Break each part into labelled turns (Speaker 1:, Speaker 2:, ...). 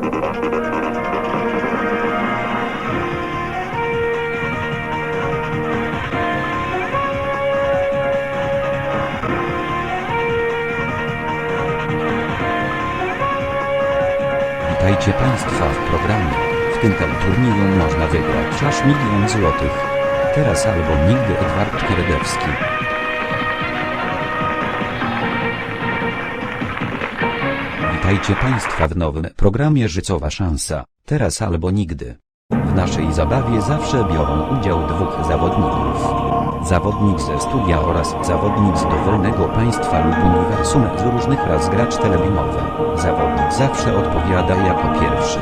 Speaker 1: Witajcie Państwa w programie. W tym turnieju można wygrać aż milion złotych. Teraz albo nigdy Edward Kieredewski. Witajcie Państwa w nowym programie Życowa Szansa. Teraz albo nigdy. W naszej zabawie zawsze biorą udział dwóch zawodników. Zawodnik ze studia oraz zawodnik z dowolnego państwa lub uniwersum z różnych raz gracz telebimowy. Zawodnik zawsze odpowiada jako pierwszy.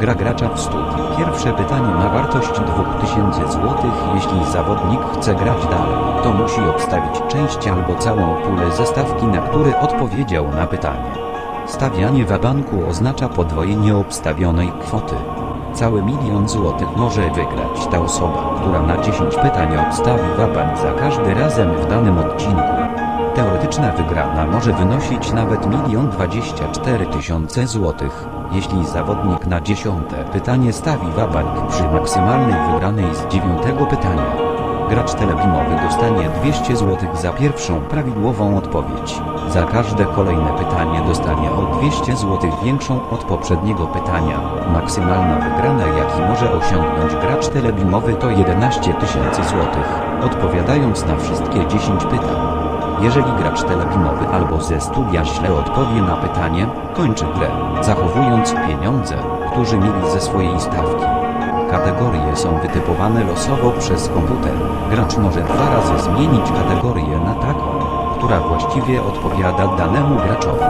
Speaker 1: Gra gracza w studiu. Pierwsze pytanie ma wartość 2000 zł. Jeśli zawodnik chce grać dalej, to musi obstawić część albo całą pulę zestawki, na który odpowiedział na pytanie. Stawianie wabanku oznacza podwojenie obstawionej kwoty. Cały milion złotych może wygrać ta osoba, która na 10 pytań obstawi wabank za każdy razem w danym odcinku. Teoretyczna wygrana może wynosić nawet milion dwadzieścia cztery tysiące złotych, jeśli zawodnik na dziesiąte pytanie stawi wabank przy maksymalnej wygranej z dziewiątego pytania. Gracz telebimowy dostanie 200 zł za pierwszą prawidłową odpowiedź. Za każde kolejne pytanie dostanie o 200 zł większą od poprzedniego pytania. Maksymalna wygrana jaki może osiągnąć gracz telebimowy to 11 tysięcy złotych, odpowiadając na wszystkie 10 pytań. Jeżeli gracz telebimowy albo ze studia źle odpowie na pytanie, kończy grę, zachowując pieniądze, którzy mieli ze swojej stawki. Kategorie są wytypowane losowo przez komputer. Gracz może dwa razy zmienić kategorię na taką, która właściwie odpowiada danemu graczowi.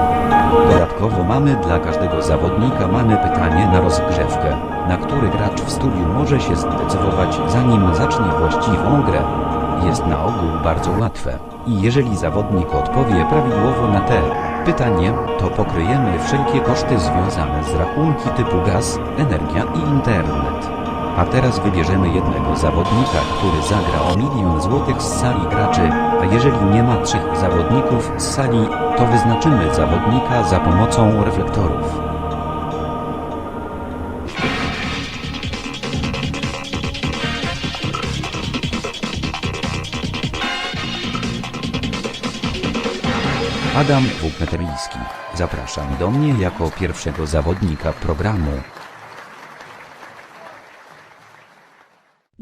Speaker 1: Dodatkowo mamy dla każdego zawodnika mamy pytanie na rozgrzewkę, na który gracz w studiu może się zdecydować zanim zacznie właściwą grę. Jest na ogół bardzo łatwe i jeżeli zawodnik odpowie prawidłowo na te pytanie, to pokryjemy wszelkie koszty związane z rachunki typu gaz, energia i internet. A teraz wybierzemy jednego zawodnika, który zagra o milion złotych z sali graczy, a jeżeli nie ma trzech zawodników z sali, to wyznaczymy zawodnika za pomocą reflektorów. Adam Wukmeteryjski. Zapraszam do mnie jako pierwszego zawodnika programu.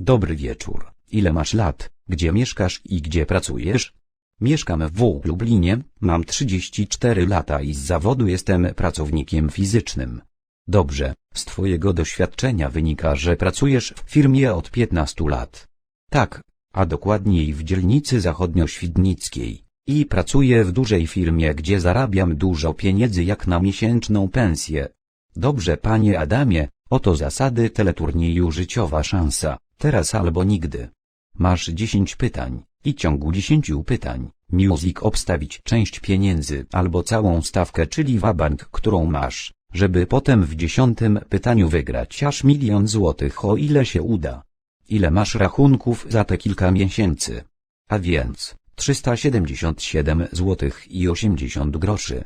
Speaker 1: Dobry wieczór. Ile masz lat? Gdzie mieszkasz i gdzie pracujesz? Mieszkam w Lublinie, mam 34 lata i z zawodu jestem pracownikiem fizycznym. Dobrze, z twojego doświadczenia wynika, że pracujesz w firmie od 15 lat. Tak, a dokładniej w dzielnicy zachodnioświdnickiej. I pracuję w dużej firmie, gdzie zarabiam dużo pieniędzy jak na miesięczną pensję. Dobrze panie Adamie, oto zasady teleturnieju życiowa szansa, teraz albo nigdy. Masz 10 pytań, i ciągu 10 pytań, music obstawić część pieniędzy albo całą stawkę czyli wabank, którą masz, żeby potem w dziesiątym pytaniu wygrać aż milion złotych o ile się uda. Ile masz rachunków za te kilka miesięcy? A więc, 377 zł i 80 groszy.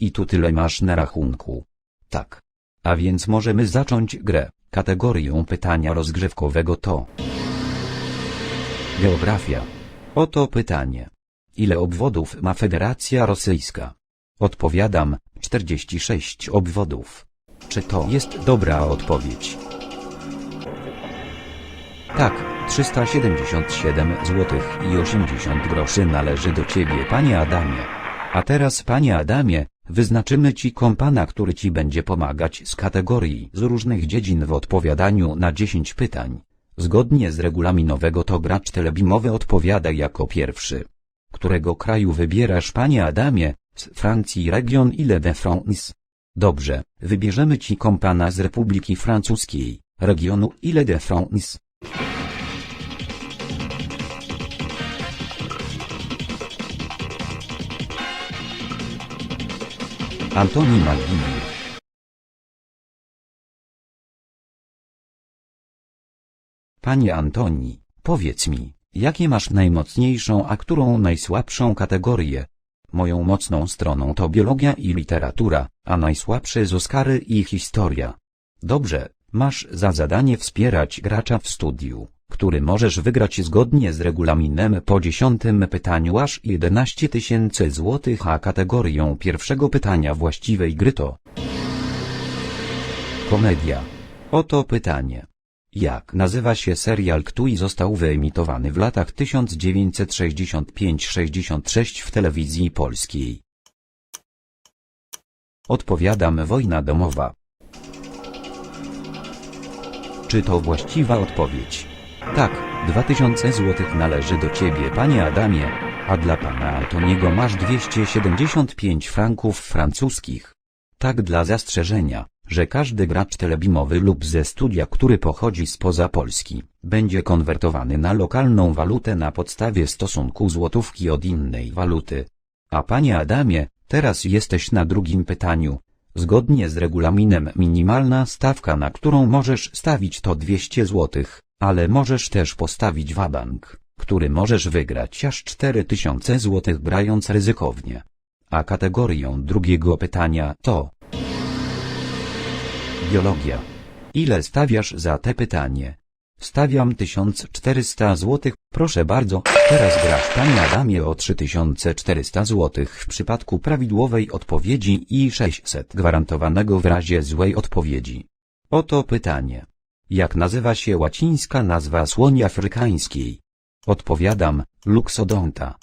Speaker 1: I tu tyle masz na rachunku. Tak. A więc możemy zacząć grę. Kategorią pytania rozgrzewkowego to Geografia. Oto pytanie. Ile obwodów ma Federacja Rosyjska? Odpowiadam, 46 obwodów. Czy to jest dobra odpowiedź? Tak, 377 zł i 80 groszy należy do ciebie panie Adamie. A teraz panie Adamie, wyznaczymy ci kompana, który ci będzie pomagać z kategorii z różnych dziedzin w odpowiadaniu na 10 pytań. Zgodnie z regulaminowego to gracz telebimowy odpowiada jako pierwszy. Którego kraju wybierasz panie Adamie? Z Francji region Ile de France? Dobrze, wybierzemy ci kompana z Republiki Francuskiej, regionu Ile Antoni Malwini. Panie Antoni, powiedz mi, jakie masz najmocniejszą, a którą najsłabszą kategorię? Moją mocną stroną to biologia i literatura, a najsłabsze z Oskary i historia. Dobrze, masz za zadanie wspierać gracza w studiu, który możesz wygrać zgodnie z regulaminem po dziesiątym pytaniu aż 11 tysięcy złotych, a kategorią pierwszego pytania właściwej gry to Komedia. Oto pytanie. Jak nazywa się serial, który został wyemitowany w latach 1965-66 w telewizji polskiej? Odpowiadam wojna domowa. Czy to właściwa odpowiedź? Tak, 2000 złotych należy do ciebie panie Adamie, a dla pana Antoniego masz 275 franków francuskich. Tak dla zastrzeżenia, że każdy gracz telebimowy lub ze studia, który pochodzi spoza Polski, będzie konwertowany na lokalną walutę na podstawie stosunku złotówki od innej waluty. A panie Adamie, teraz jesteś na drugim pytaniu. Zgodnie z regulaminem minimalna stawka na którą możesz stawić to 200 złotych, ale możesz też postawić wabank, który możesz wygrać aż 4000 złotych grając ryzykownie. A kategorią drugiego pytania to Biologia. Ile stawiasz za te pytanie? Stawiam 1400 zł, proszę bardzo, teraz grasz panie Adamie o 3400 zł w przypadku prawidłowej odpowiedzi i 600 gwarantowanego w razie złej odpowiedzi. Oto pytanie. Jak nazywa się łacińska nazwa słoni afrykańskiej? Odpowiadam, Luxodonta.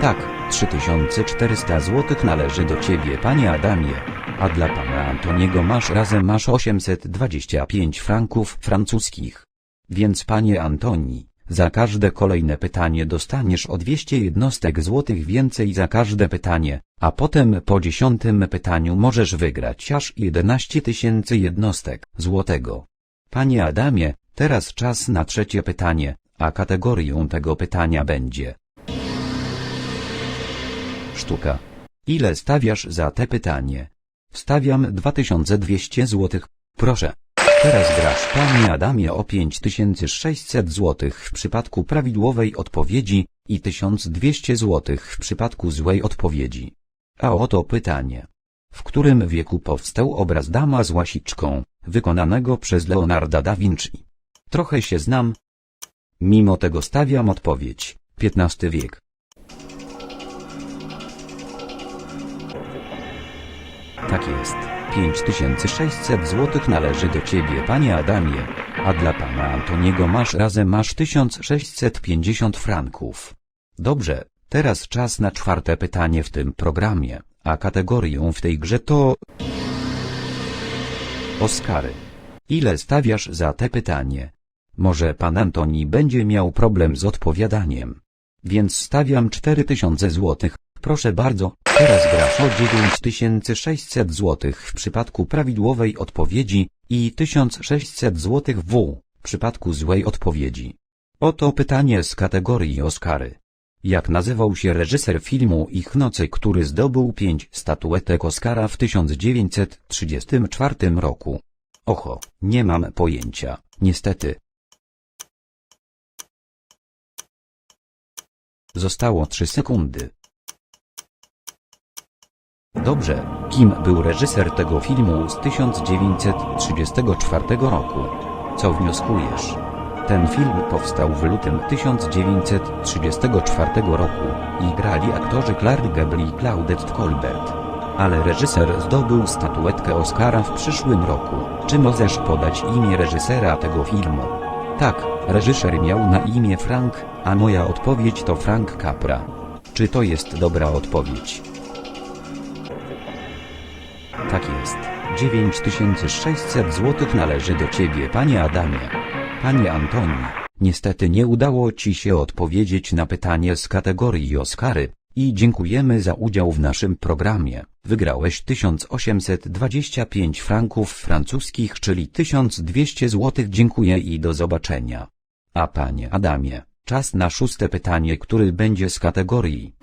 Speaker 1: Tak, 3400 zł należy do ciebie panie Adamie, a dla pana Antoniego masz razem masz 825 franków francuskich. Więc panie Antoni, za każde kolejne pytanie dostaniesz o 200 jednostek złotych więcej za każde pytanie, a potem po dziesiątym pytaniu możesz wygrać aż 11 tysięcy jednostek złotego. Panie Adamie, teraz czas na trzecie pytanie, a kategorią tego pytania będzie sztuka. Ile stawiasz za te pytanie? Wstawiam 2200 zł, proszę. Teraz grasz panie Adamie o 5600 zł w przypadku prawidłowej odpowiedzi i 1200 zł w przypadku złej odpowiedzi. A oto pytanie. W którym wieku powstał obraz Dama z łasiczką, wykonanego przez Leonarda da Vinci? Trochę się znam. Mimo tego stawiam odpowiedź, XV wiek. Tak jest. 5600 zł należy do ciebie panie Adamie, a dla pana Antoniego masz razem masz 1650 franków. Dobrze, teraz czas na czwarte pytanie w tym programie, a kategorią w tej grze to... Oskary. Ile stawiasz za te pytanie? Może pan Antoni będzie miał problem z odpowiadaniem. Więc stawiam 4000 złotych, proszę bardzo, Teraz grasz o 9600 zł w przypadku prawidłowej odpowiedzi i 1600 zł w przypadku złej odpowiedzi. Oto pytanie z kategorii Oscary. Jak nazywał się reżyser filmu Ich Nocy, który zdobył pięć statuetek Oscara w 1934 roku? Oho, nie mam pojęcia, niestety. Zostało 3 sekundy. Dobrze, kim był reżyser tego filmu z 1934 roku? Co wnioskujesz? Ten film powstał w lutym 1934 roku i grali aktorzy Clark Gable i Claudette Colbert. Ale reżyser zdobył statuetkę Oscara w przyszłym roku. Czy możesz podać imię reżysera tego filmu? Tak, reżyser miał na imię Frank, a moja odpowiedź to Frank Capra. Czy to jest dobra odpowiedź? Tak jest. 9600 zł należy do ciebie panie Adamie. Panie Antoni, niestety nie udało ci się odpowiedzieć na pytanie z kategorii Oscary i dziękujemy za udział w naszym programie. Wygrałeś 1825 franków francuskich czyli 1200 zł dziękuję i do zobaczenia. A panie Adamie, czas na szóste pytanie który będzie z kategorii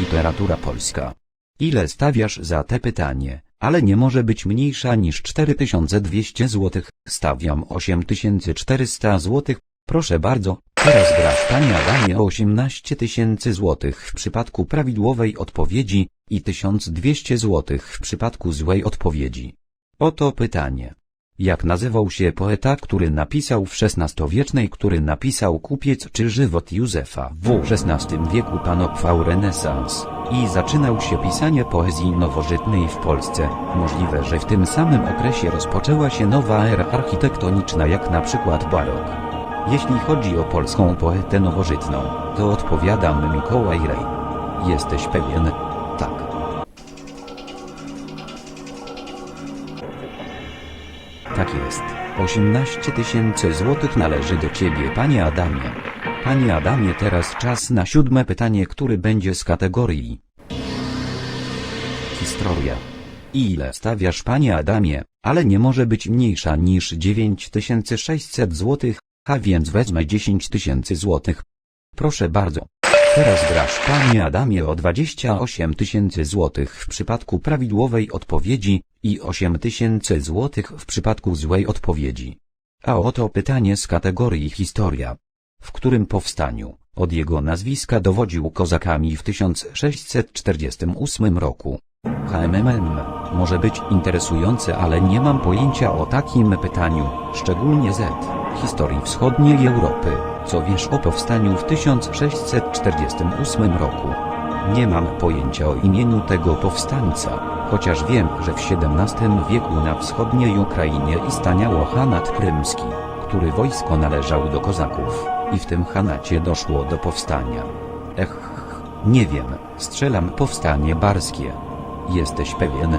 Speaker 1: Literatura polska. Ile stawiasz za te pytanie, ale nie może być mniejsza niż 4200 zł. Stawiam 8400 zł. Proszę bardzo, teraz grasz Panie Adamie o 18 tysięcy złotych w przypadku prawidłowej odpowiedzi i 1200 złotych w przypadku złej odpowiedzi. Oto pytanie. Jak nazywał się poeta, który napisał w XVI-wiecznej, który napisał Kupiec czy Żywot Józefa w XVI wieku panował renesans i zaczynał się pisanie poezji nowożytnej w Polsce. Możliwe, że w tym samym okresie rozpoczęła się nowa era architektoniczna jak na przykład barok. Jeśli chodzi o polską poetę nowożytną, to odpowiadam Mikołaj Rej. Jesteś pewien? 18 tysięcy złotych należy do ciebie, panie Adamie. Panie Adamie, teraz czas na siódme pytanie, który będzie z kategorii Historia. Ile stawiasz, panie Adamie, ale nie może być mniejsza niż 9600 złotych, a więc wezmę 10 tysięcy złotych. Proszę bardzo. Teraz grasz, panie Adamie, o 28 tysięcy złotych w przypadku prawidłowej odpowiedzi i 8 tysięcy złotych w przypadku złej odpowiedzi. A oto pytanie z kategorii Historia. W którym powstaniu, od jego nazwiska dowodził kozakami w 1648 roku. HMMM może być interesujące, ale nie mam pojęcia o takim pytaniu, szczególnie z historii wschodniej Europy. Co wiesz o powstaniu w 1648 roku? Nie mam pojęcia o imieniu tego powstańca, chociaż wiem, że w XVII wieku na wschodniej Ukrainie istniało Hanat Krymski, który wojsko należał do kozaków, i w tym Hanacie doszło do powstania. Ech, nie wiem, strzelam powstanie barskie. Jesteś pewien?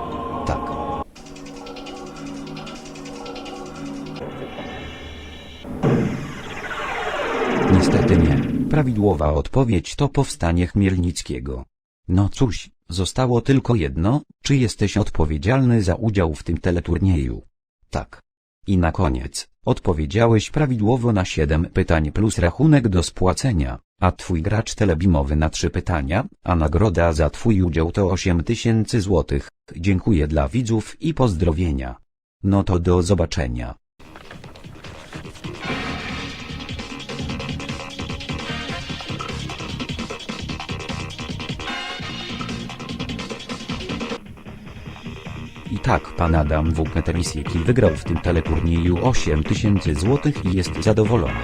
Speaker 1: Prawidłowa odpowiedź to powstanie Chmielnickiego. No cóż, zostało tylko jedno, czy jesteś odpowiedzialny za udział w tym teleturnieju? Tak. I na koniec, odpowiedziałeś prawidłowo na 7 pytań plus rachunek do spłacenia, a twój gracz telebimowy na 3 pytania, a nagroda za twój udział to 8 tysięcy złotych. Dziękuję dla widzów i pozdrowienia. No to do zobaczenia. Tak pan Adam Wuketerisieki wygrał w tym teleturnieju 8 tysięcy złotych i jest zadowolony.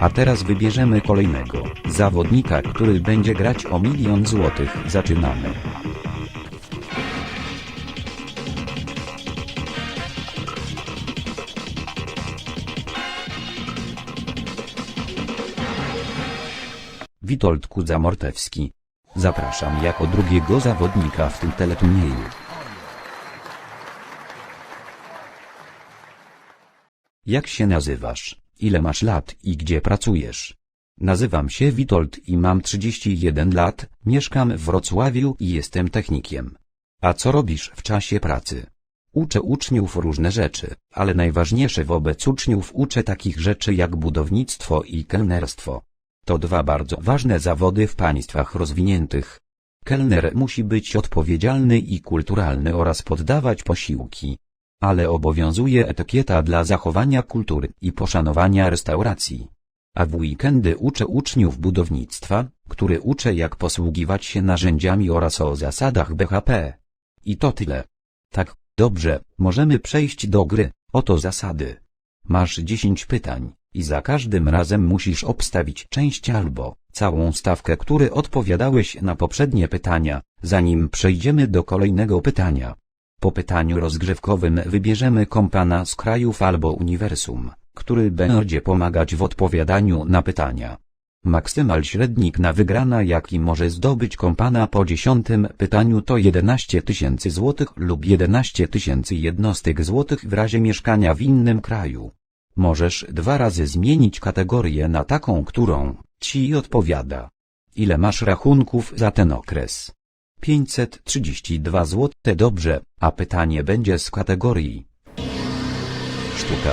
Speaker 1: A teraz wybierzemy kolejnego zawodnika, który będzie grać o milion złotych. Zaczynamy. Witold Kudza-Mortewski. Zapraszam jako drugiego zawodnika w tym teleturnieju. Jak się nazywasz? Ile masz lat i gdzie pracujesz? Nazywam się Witold i mam 31 lat, mieszkam w Wrocławiu i jestem technikiem. A co robisz w czasie pracy? Uczę uczniów różne rzeczy, ale najważniejsze wobec uczniów uczę takich rzeczy jak budownictwo i kelnerstwo. To dwa bardzo ważne zawody w państwach rozwiniętych. Kelner musi być odpowiedzialny i kulturalny oraz poddawać posiłki. Ale obowiązuje etykieta dla zachowania kultury i poszanowania restauracji. A w weekendy uczę uczniów budownictwa, który uczę jak posługiwać się narzędziami oraz o zasadach BHP. I to tyle. Tak, dobrze, możemy przejść do gry, oto zasady. Masz 10 pytań, i za każdym razem musisz obstawić część albo całą stawkę, który odpowiadałeś na poprzednie pytania, zanim przejdziemy do kolejnego pytania. Po pytaniu rozgrzewkowym wybierzemy kompana z krajów albo uniwersum, który będzie pomagać w odpowiadaniu na pytania. Maksymal średnik na wygrana jaki może zdobyć kompana po dziesiątym pytaniu to 11 tysięcy złotych lub 11 tysięcy jednostek złotych w razie mieszkania w innym kraju. Możesz dwa razy zmienić kategorię na taką, którą ci odpowiada. Ile masz rachunków za ten okres? 532 zł. Dobrze, a pytanie będzie z kategorii Sztuka.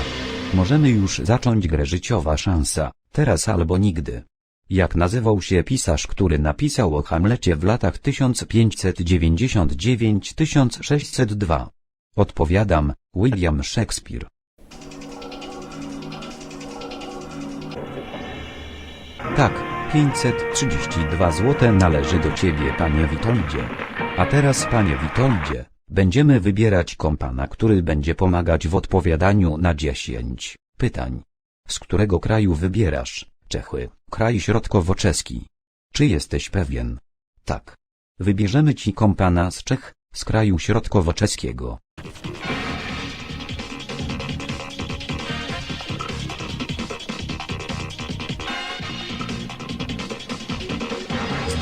Speaker 1: Możemy już zacząć grę życiowa szansa, teraz albo nigdy. Jak nazywał się pisarz, który napisał o Hamlecie w latach 1599-1602? Odpowiadam, William Shakespeare. Tak, 532 zł należy do ciebie panie Witoldzie. A teraz panie Witoldzie, będziemy wybierać kompana, który będzie pomagać w odpowiadaniu na 10 pytań. Z którego kraju wybierasz? Czechy, kraj środkowo-czeski. Czy jesteś pewien? Tak. Wybierzemy ci kompana z Czech, z kraju środkowo-czeskiego.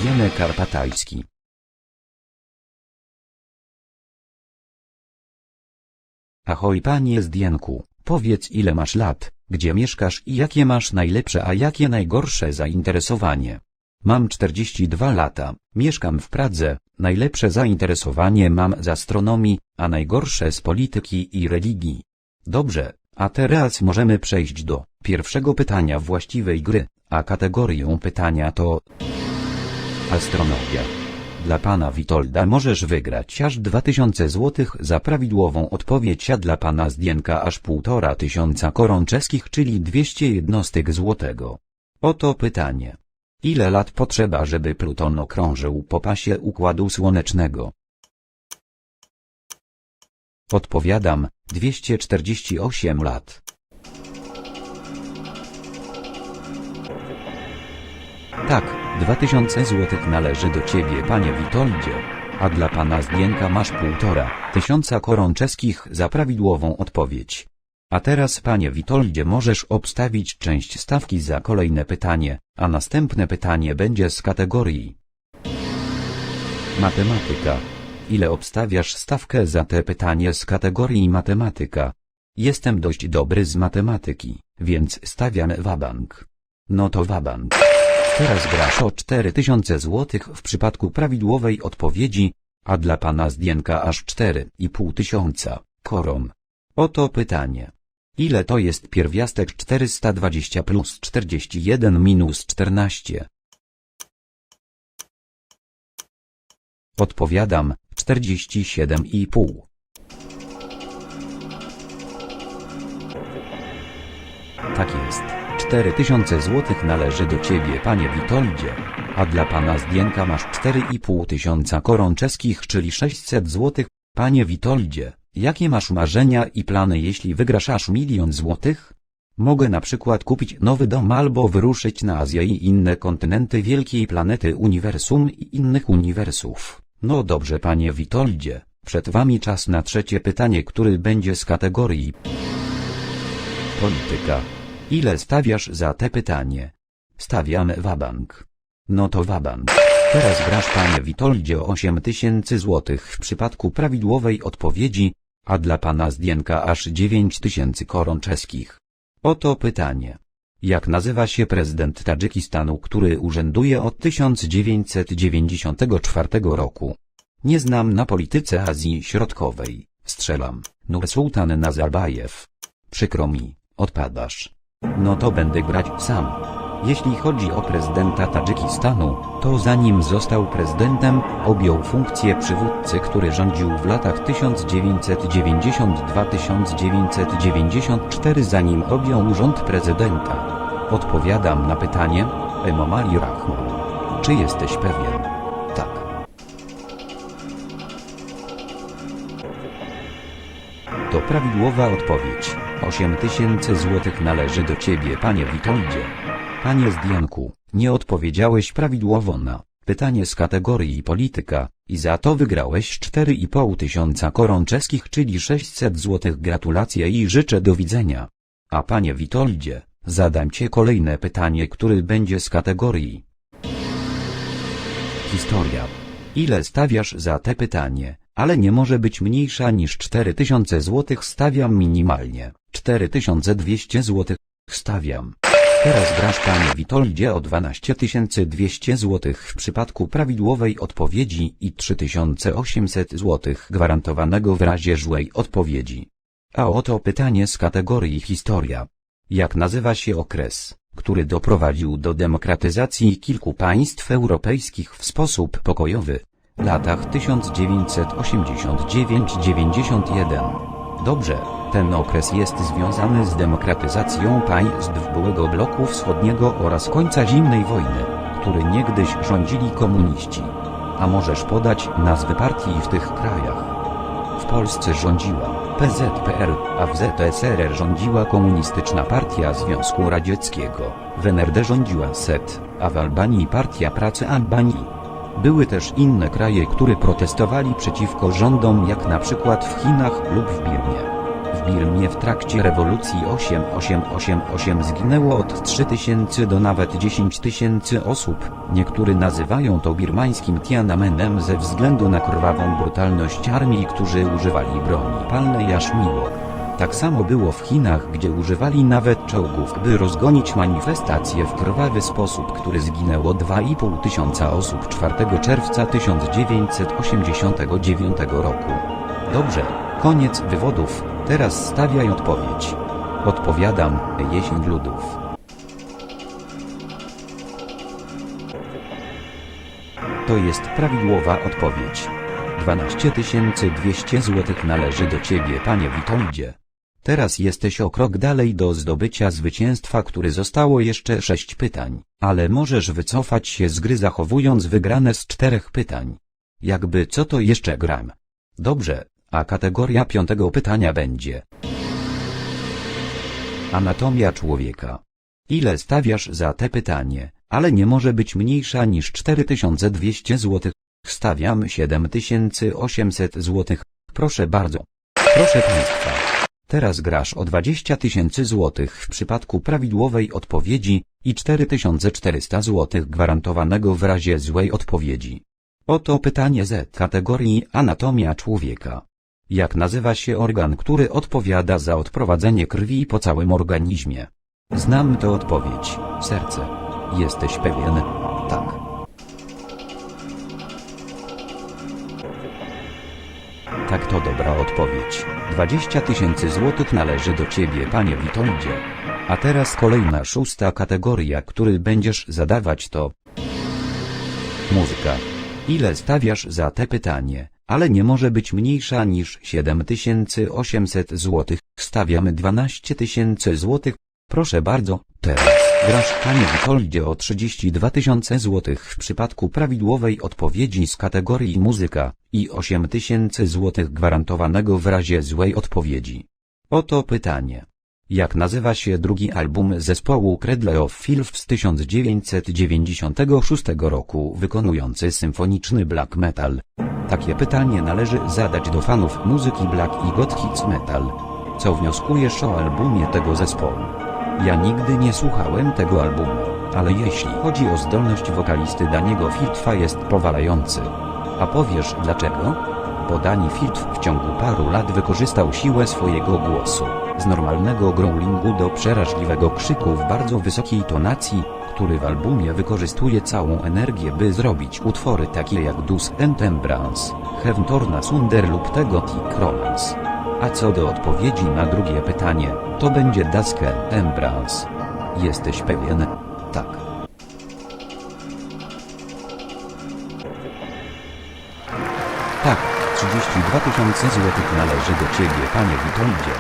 Speaker 1: Zdjene Karpatajski. Ahoj panie Zdjenku, powiedz ile masz lat, gdzie mieszkasz i jakie masz najlepsze a jakie najgorsze zainteresowanie. Mam 42 lata, mieszkam w Pradze, najlepsze zainteresowanie mam z astronomii, a najgorsze z polityki i religii. Dobrze, a teraz możemy przejść do pierwszego pytania właściwej gry, a kategorią pytania to Astronomia. Dla pana Witolda możesz wygrać aż 2000 zł za prawidłową odpowiedź, a dla pana Zdienka aż 1,5 tysiąca koron czeskich, czyli 200 jednostek złotego. Oto pytanie. Ile lat potrzeba, żeby Pluton okrążył po pasie Układu Słonecznego? Odpowiadam, 248 lat. Tak, 2000 złotych należy do ciebie panie Witoldzie, a dla pana Zdienka masz półtora tysiąca koron czeskich za prawidłową odpowiedź. A teraz panie Witoldzie możesz obstawić część stawki za kolejne pytanie, a następne pytanie będzie z kategorii Matematyka. Ile obstawiasz stawkę za te pytanie z kategorii matematyka? Jestem dość dobry z matematyki, więc stawiam wabank. No to wabank. Teraz grasz o 4000 zł w przypadku prawidłowej odpowiedzi, a dla pana Zdienka aż 4,5 tysiąca koron. Oto pytanie. Ile to jest pierwiastek 420 plus 41 minus 14? Odpowiadam, 47,5. Tak jest. 4000 złotych należy do ciebie panie Witoldzie, a dla pana Zdienka masz 4,5 tysiąca koron czeskich czyli 600 złotych. Panie Witoldzie, jakie masz marzenia i plany jeśli wygrasz aż milion złotych? Mogę na przykład kupić nowy dom albo wyruszyć na Azję i inne kontynenty wielkiej planety uniwersum i innych uniwersów. No dobrze panie Witoldzie, przed wami czas na trzecie pytanie który będzie z kategorii Polityka. Ile stawiasz za te pytanie? Stawiamy wabank. No to wabank. Teraz grasz panie Witoldzie o 8000 złotych w przypadku prawidłowej odpowiedzi, a dla pana Zdienka aż 9000 koron czeskich. Oto pytanie. Jak nazywa się prezydent Tadżykistanu, który urzęduje od 1994 roku? Nie znam na polityce Azji Środkowej. Strzelam. Nursultan Nazarbajew. Przykro mi, odpadasz. No to będę grać sam. Jeśli chodzi o prezydenta Tadżykistanu, to zanim został prezydentem, objął funkcję przywódcy, który rządził w latach 1992-1994 zanim objął urząd prezydenta. Odpowiadam na pytanie, Emomali Rahman. Czy jesteś pewien? To prawidłowa odpowiedź. 8000 złotych należy do ciebie panie Witoldzie. Panie Zdjanku, nie odpowiedziałeś prawidłowo na pytanie z kategorii polityka i za to wygrałeś 4,5 tysiąca koron czeskich czyli 600 złotych gratulacje i życzę do widzenia. A panie Witoldzie, zadam cię kolejne pytanie który będzie z kategorii Historia. Ile stawiasz za te pytanie, ale nie może być mniejsza niż 4000 złotych stawiam minimalnie, 4200 złotych stawiam. Teraz grasz panie Witoldzie o 12200 złotych w przypadku prawidłowej odpowiedzi i 3800 złotych gwarantowanego w razie złej odpowiedzi. A oto pytanie z kategorii historia. Jak nazywa się okres, który doprowadził do demokratyzacji kilku państw europejskich w sposób pokojowy? Latach 1989-91. Dobrze, Ten okres jest związany z demokratyzacją państw byłego bloku wschodniego oraz końca zimnej wojny, który niegdyś rządzili komuniści. A możesz podać nazwy partii w tych krajach? W Polsce rządziła PZPR, a w ZSRR rządziła Komunistyczna Partia Związku Radzieckiego, w NRD rządziła SET, a w Albanii Partia Pracy Albanii. Były też inne kraje, które protestowali przeciwko rządom jak na przykład w Chinach lub w Birmie. W Birmie w trakcie rewolucji 8888 zginęło od 3000 do nawet 10 tysięcy osób. Niektórzy nazywają to birmańskim Tiananmenem ze względu na krwawą brutalność armii, którzy używali broni palnej aż miło. Tak samo było w Chinach, gdzie używali nawet czołgów, by rozgonić manifestacje w krwawy sposób, który zginęło 2,5 tysiąca osób 4 czerwca 1989 roku. Dobrze, koniec wywodów, teraz stawiaj odpowiedź. Odpowiadam, jesień ludów. To jest prawidłowa odpowiedź. 12 200 zł należy do ciebie, panie Witoldzie. Teraz jesteś o krok dalej do zdobycia zwycięstwa, który zostało jeszcze 6 pytań, ale możesz wycofać się z gry zachowując wygrane z czterech pytań. Jakby co to jeszcze gram? Dobrze, a kategoria piątego pytania będzie Anatomia człowieka. Ile stawiasz za te pytanie, ale nie może być mniejsza niż 4200 zł. Stawiam 7800 zł. Proszę bardzo. Proszę Państwa. Teraz grasz o 20 tysięcy złotych w przypadku prawidłowej odpowiedzi i 4400 złotych gwarantowanego w razie złej odpowiedzi. Oto pytanie z kategorii Anatomia człowieka. Jak nazywa się organ, który odpowiada za odprowadzenie krwi po całym organizmie? Znam tę odpowiedź. Serce. Jesteś pewien? Tak. To dobra odpowiedź. 20 tysięcy złotych należy do ciebie, panie Witoldzie. A teraz kolejna szósta kategoria, który będziesz zadawać to muzyka. Ile stawiasz za te pytanie, ale nie może być mniejsza niż 7800 złotych. Stawiamy 12 tysięcy złotych. Proszę bardzo, teraz grasz panie Witoldzie o 32 tysiące złotych w przypadku prawidłowej odpowiedzi z kategorii muzyka i 8 tysięcy złotych gwarantowanego w razie złej odpowiedzi. Oto pytanie. Jak nazywa się drugi album zespołu Cradle of Filth z 1996 roku wykonujący symfoniczny black metal? Takie pytanie należy zadać do fanów muzyki black i gothic metal. Co wnioskujesz o albumie tego zespołu? Ja nigdy nie słuchałem tego albumu, ale jeśli chodzi o zdolność wokalisty Daniego Filtwa jest powalający. A powiesz dlaczego? Bo Dani Filtw w ciągu paru lat wykorzystał siłę swojego głosu, z normalnego growlingu do przeraźliwego krzyku w bardzo wysokiej tonacji, który w albumie wykorzystuje całą energię by zrobić utwory takie jak Dus and Embrance, Heaven Torna Sunder lub The Gothic Romance. A co do odpowiedzi na drugie pytanie, to będzie Daske Embrance. Jesteś pewien? Tak. Tak, 32 tysiące złotych należy do ciebie, panie Witoldzie.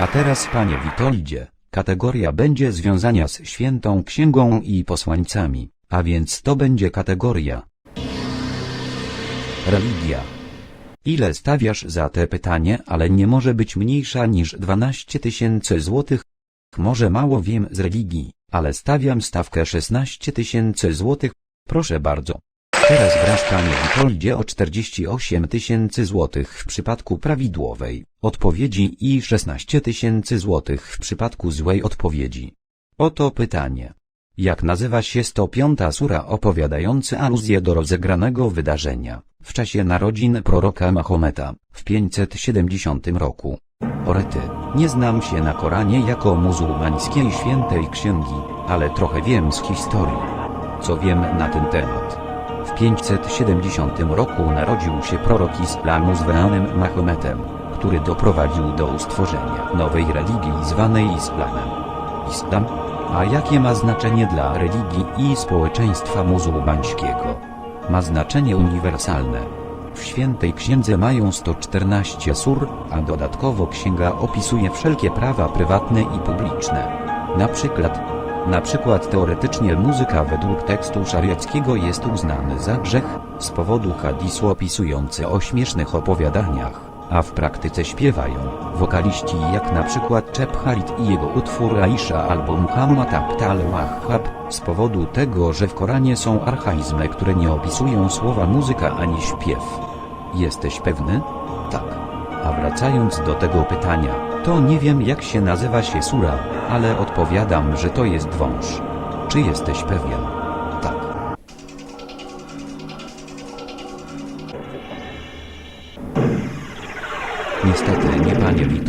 Speaker 1: A teraz, panie Witoldzie, kategoria będzie związania z świętą księgą i posłańcami, a więc to będzie kategoria religia. Ile stawiasz za te pytanie, ale nie może być mniejsza niż 12 tysięcy złotych? Może mało wiem z religii, ale stawiam stawkę 16 tysięcy złotych. Proszę bardzo. Teraz grasz panie Witoldzie o 48 tysięcy złotych w przypadku prawidłowej odpowiedzi i 16 tysięcy złotych w przypadku złej odpowiedzi. Oto pytanie. Jak nazywa się 105 sura opowiadający aluzję do rozegranego wydarzenia w czasie narodzin proroka Mahometa w 570 roku? Orety, nie znam się na Koranie jako muzułmańskiej świętej księgi, ale trochę wiem z historii. Co wiem na ten temat? W 570 roku narodził się prorok islamu zwanym Mahometem, który doprowadził do ustworzenia nowej religii zwanej islamem. Islam? A jakie ma znaczenie dla religii i społeczeństwa muzułmańskiego? Ma znaczenie uniwersalne. W świętej księdze mają 114 sur, a dodatkowo księga opisuje wszelkie prawa prywatne i publiczne. Na przykład, na przykład teoretycznie muzyka według tekstu szariackiego jest uznany za grzech, z powodu hadisu opisujący o śmiesznych opowiadaniach, a w praktyce śpiewają wokaliści jak na przykład Cheb Harit i jego utwór Aisha albo Muhammad Abd al-Wahhab, z powodu tego, że w Koranie są archaizmy, które nie opisują słowa muzyka ani śpiew. Jesteś pewny? Tak. A wracając do tego pytania, to nie wiem jak się nazywa się sura, ale odpowiadam, że to jest wąż. Czy jesteś pewien?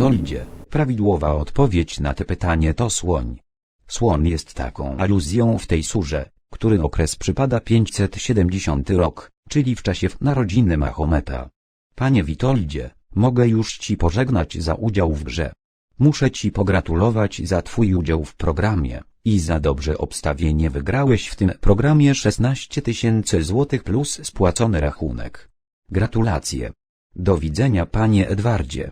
Speaker 1: Witoldzie, prawidłowa odpowiedź na te pytanie to słoń. Słoń jest taką aluzją w tej surze, który okres przypada 570 rok, czyli w czasie narodziny Mahometa. Panie Witoldzie, mogę już ci pożegnać za udział w grze. Muszę ci pogratulować za twój udział w programie i za dobrze obstawienie wygrałeś w tym programie 16 tysięcy złotych plus spłacony rachunek. Gratulacje. Do widzenia panie Edwardzie.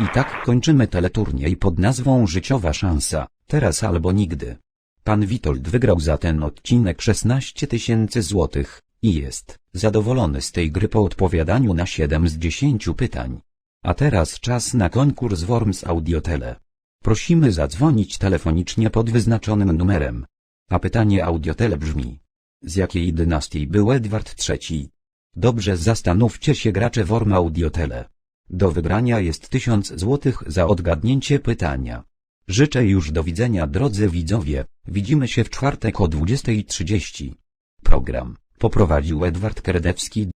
Speaker 1: I tak kończymy teleturniej pod nazwą Życiowa Szansa, teraz albo nigdy. Pan Witold wygrał za ten odcinek 16 tysięcy złotych i jest zadowolony z tej gry po odpowiadaniu na 7 z 10 pytań. A teraz czas na konkurs Worms Audiotele. Prosimy zadzwonić telefonicznie pod wyznaczonym numerem. A pytanie Audiotele brzmi. Z jakiej dynastii był Edward III? Dobrze zastanówcie się gracze Worm Audiotele. Do wybrania jest 1000 złotych za odgadnięcie pytania. Życzę już do widzenia drodzy widzowie, widzimy się w czwartek o 20.30. Program poprowadził Edward Kerdewski.